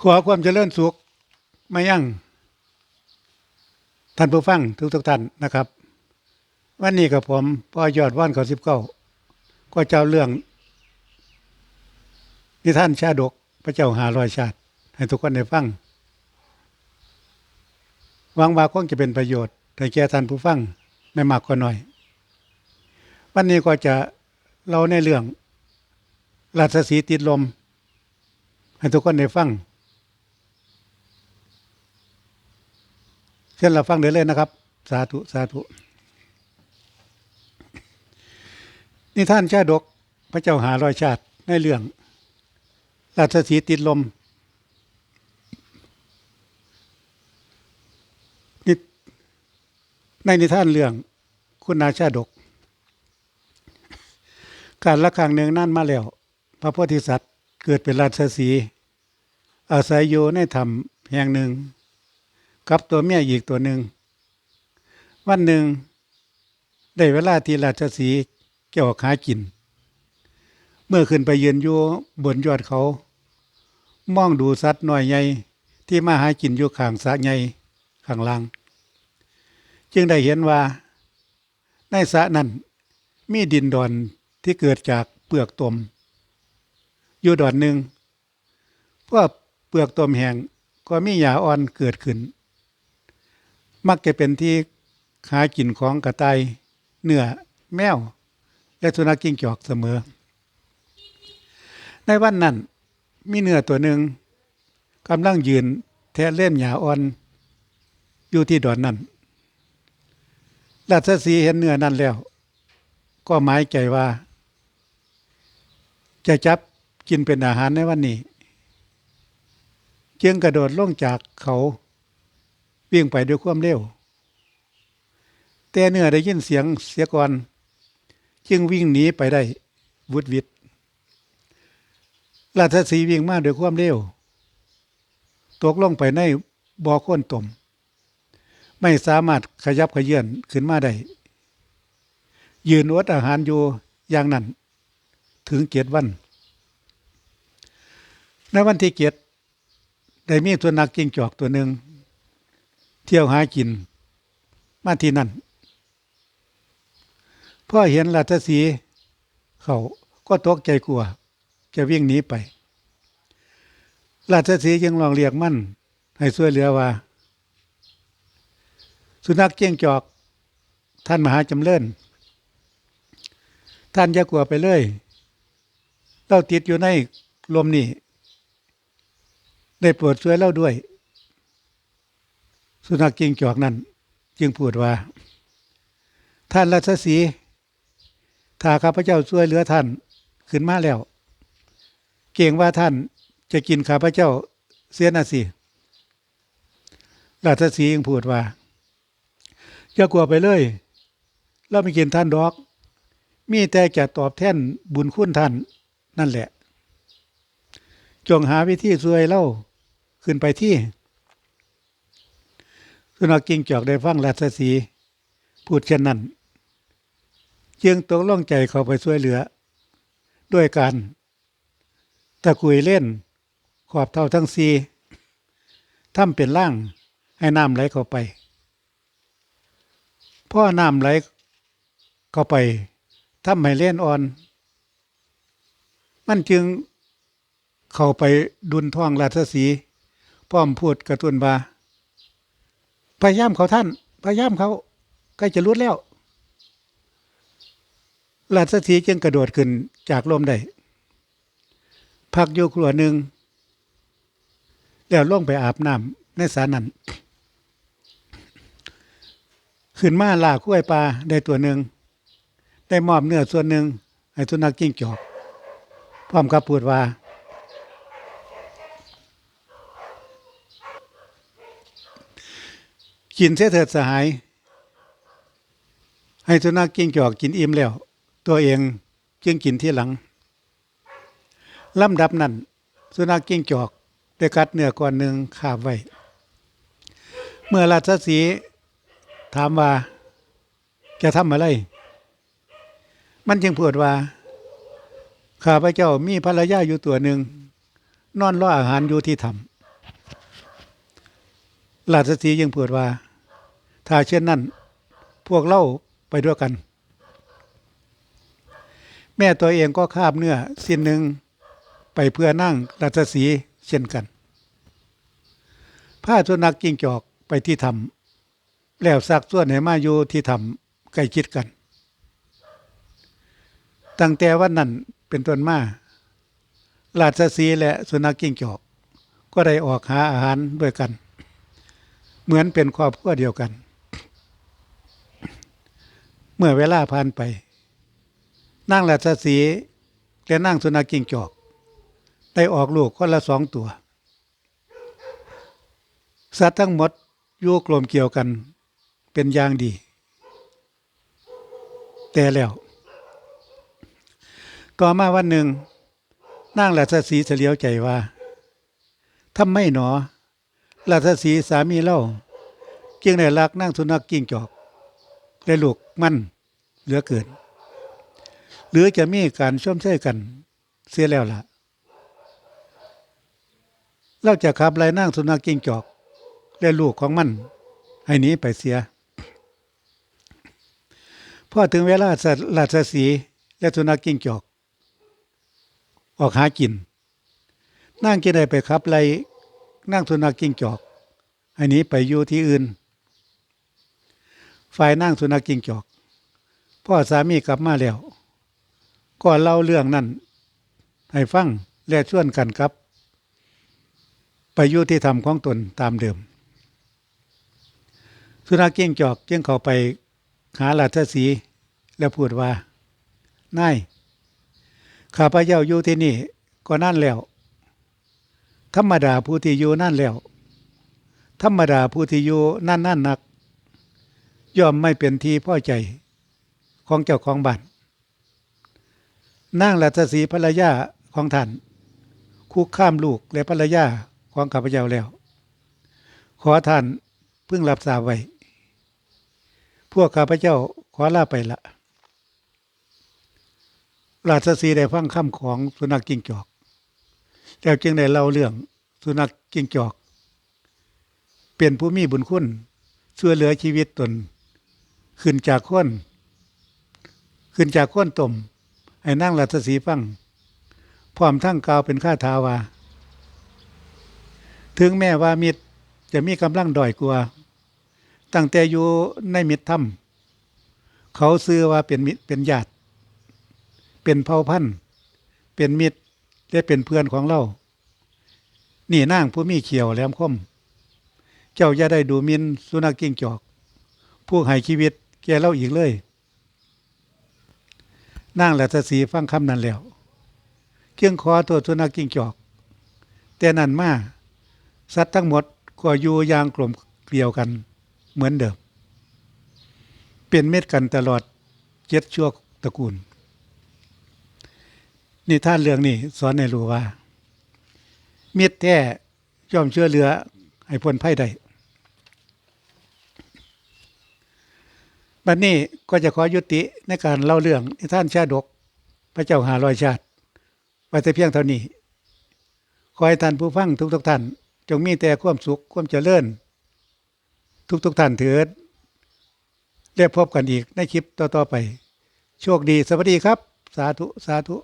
ขอความเจริญสุขมายั่งท่านผู้ฟังทุกทุกท่านนะครับ วันนี้กับผมพ่อยอดว่านเขาสิบเก้าก็เจ้าเรื่องนิท่านชาดกพระเจ้าหารอยชาติ ให้ทุกคนได้ฟังหวังว่าคงจะเป็นประโยชน์ให้แก่ท่านผู้ฟังไม่มากก็น้อย วันนี้ก็จะเล่าในเรื่องราชสีติดลม ให้ทุกคนได้ฟัง เช่นเราฟังเดี๋ยวเลยนะครับ สาธุ สาธุ นี่ท่านชาดก พระเจ้าหาร้อยชาติในเรื่อง ราชสีติดลมนี่ในนิทานเรื่องคุณนาชาดก การละครั้งหนึ่งนั่นมาแล้ว พระโพธิสัตว์เกิดเป็นราชสี อาศัยอยู่ในถ้ำแห่งหนึ่ง กับตัวเมียอีกตัวหนึ่ง วันหนึ่งได้เวลาที่ราชสีเกี่ยวหากิน เมื่อขึ้นไปยืนอยู่บนยอดเขา มองดูสัตว์น้อยใหญ่ที่มาหากินอยู่ข้างสะใหญ่ข้างล่าง จึงได้เห็นว่า ในสะนั้นมีดินดอนที่เกิดจากเปลือกตม อยู่ดอนหนึ่งเพราะเปลือกตมแห้งก็มีหญ้าอ่อนเกิดขึ้น มักจะเป็นที่หากินของกระต่ายเนื้อแมว และสุนัขกิ้งจอกเสมอ ในวันนั้น มีเนื้อตัวหนึ่งกำลังยืนแทะเล่มหญ้าอ่อน อยู่ที่ดอนนั้นราชสีห์เห็นเนื้อนั้นแล้ว ก็หมายใจว่า จะจับกินเป็นอาหารในวันนี้ จึงกระโดดลงจากเขา วิ่งไปด้วยความเร็ว แต่เนื้อได้ยินเสียงเสียก่อน จึงวิ่งหนีไปได้วุดวิดราชสีวิ่งมาด้วยความเร็ว ตกลงไปในบ่อโค้นตม ไม่สามารถขยับขยื่นขึ้นมาได้ ยืนอดอาหารอยู่อย่างนั้น ถึงเกียรติวัน ในวันที่เกียรติได้มีตัวนักกิ้งจอกตัวหนึ่ง เที่ยวหากิน มาที่นั่นพ่อเห็นราชสีเขาก็ตกใจกลัว จะวิ่งหนีไป ราชสียังลองเรียกมั่น ให้ช่วยเหลือว่า สุนัขเกี้ยงจอก ท่านมหาจำเริญท่านอย่ากลัวไปเลยเราติดอยู่ในลมนี่ได้โปรดช่วยเล่าด้วย สุนัขเกี้งจอกนั้น จึงพูดว่า ท่านราชสีถ้าข้าพเจ้าช่วยเหลือท่านขึ้นมาแล้ว เก่งว่าท่านจะกินข้าพเจ้าเสียนะสิราชสียังพูดว่าอย่ากลัวไปเลย เราไม่กินท่านดอก มีแต่จะตอบแทนบุญคุณท่าน นั่นแหละ จงหาวิธีช่วยเล่าขึ้นไปที่ สุนัขกิงจอกได้ฟังราชสีพูดเช่นนั้น จึงตกลงใจเข้าไปช่วยเหลือ ด้วยการตะกุยเล่น ขอบเท่าทั้งสีทำเป็นล่างให้น้ำไหลเข้าไปพ่อน้ำไหลเข้าไปทำให้เล่นอ่อน มันจึงเข้าไปดุนท้องราชสี พร้อมพูดกระตุ้นว่า พยายามเขาท่าน พยายามเขาใกล้จะรุดแล้วราชสีจึงกระโดดขึ้นจากลมได้พักอยู่ครัวหนึ่งแล้วล่งไปอาบน้ำในสานั้นขึ้นมาล่าคุ้ยปลาได้ตัวหนึ่งได้มอบเนื้อส่วนหนึ่งให้สุนัขจิ้งจอกพร้อมกับพูดว่า กินเสียเถิดสหาย ให้สุนัขจิ้งจอกกินอิ่มแล้ว ตัวเองจึงกินที่หลังลำดับนั้น สุนัขกิ้งจอกได้กัดเนื้อก่อนหนึ่งคาบไว้ เมื่อราชสีห์ถามว่าจะทำอะไร มันจึงพูดว่า ข้าพเจ้ามีภรรยาอยู่ตัวหนึ่ง นอนรออาหารอยู่ที่ถ้ราชสียังพูดว่า ถ้าเช่นนั้น พวกเล่าไปด้วยกัน แม่ตัวเองก็คาบเนื้อสิ้นหนึ่งไปเพื่อนั่งราชสีเช่นกันผ้าสุนัขกิ้งจอกไปที่ถ้ำแล้วซักส่วนให้มาอยู่ที่ถ้ำใกล้ชิดกัน ตั้งแต่วันนั้นเป็นต้นมาราชสีและสุนัขกิ้งจอก ก็ได้ออกหาอาหารด้วยกัน เหมือนเป็นครอบครัวเดียวกัน เมื่อเวลาผ่านไปนั่งราชสีและนั่งสุนัขกิ้งจอก ได้ออกลูกคนละสองตัว สัตว์ทั้งหมดอยู่กลมเกี่ยวกันเป็นอย่างดี แต่แล้วต่อมาวันหนึ่งนางราชสีเฉลียวใจว่าทำไม่หนอราชสีสามีเล่า จึงได้รักนางสุนัขกิ้งจอก และลูกมั่นเหลือเกินหรือจะมีการช่วมเชยกัน เสียแล้วล่ะ เราจะขับไล่นางสุนัขกิ้งจอก และลูกของมัน ให้หนีไปเสียพอถึงเวลาสัตว์ราชสีและสุนัขกิ้งจอก ออกหากินนางจะได้ไปขับไล่นางสุนัขกิ้งจอก ให้หนีไปอยู่ที่อื่น ฝ่ายนางสุนัขกิ้งจอก พ่อสามีกลับมาแล้วก็เล่าเรื่องนั้นให้ฟังและชวนกันครับ ไปยู่ที่ธรรมของตนตามเดิม สุนัขกิ้งจอกจึงเข้าไปหาราชสีแล้วพูดว่านายข้าพเจ้าอยู่ที่นี่ก็นั่นแล้ว ธรรมดาผู้ที่อยู่นั่นแล้ว ธรรมดาผู้ที่อยู่นั่นนั่นนัก ย่อมไม่เป็นที่พ่อใจของเจ้าของบ้านนางราชสีภรรยาของท่านคุกข้ามลูกและภรรยาของข้าพเจ้าแล้ว ขอท่านเพิ่งรับทราบไว้พวกข้าพเจ้าขอลาไปละราชสีได้ฟังคำของสุนัขกิ้งจอก แล้วจึงได้เล่าเรื่องสุนัขกิ้งจอก เป็นผู้มีบุญคุณช่วยเหลือชีวิตตน ขึ้นจากคนขึ้นจากคนต่มให้นั่งราชสีฟังพร้อมทั้งกาวเป็นข้าทาวา ถึงแม้ว่ามิตรจะมีกำลังดอยกว่าตั้งแต่อยู่ในมิตรถ้ำเขาซื้อว่าเป็นมิตรเป็นญาติ เป็นเผ่าพันธุ์ เป็นมิตรและเป็นเพื่อนของเรา นี่นางผู้มีเขียวแหลมคม เจ้าอย่าได้ดูมินสุนัขกิ้งจอกผู้ให้ชีวิต แก่เราอีกเลยนางราชสีฟังคำนั้นแล้วเคียงคอตัวสุนัขกิ้งจอก แต่นั้นมาสัตว์ทั้งหมดก็อยู่อย่างกลมเกลียวกันเหมือนเดิม เป็นเม็ดกันตลอดเจ็ดชั่วตระกูลนี่ท่านเรื่องนี้สอนให้รู้ว่า เม็ดแท้ย่อมเชื่อเหลือให้พ้นภัยได้ บัดนนี้ก็จะขอยุติในการเล่าเรื่องที่ท่านชาดก พระเจ้าหาลอยชาติไว้แต่เพียงเท่านี้ ขอให้ท่านผู้ฟังทุกทุกท่าน จงมีแต่ความสุขความเจริญ ทุกทุกท่านเถิดเรียกพบกันอีกในคลิปต่อๆไป โชคดีสวัสดีครับ สาธุ สาธุ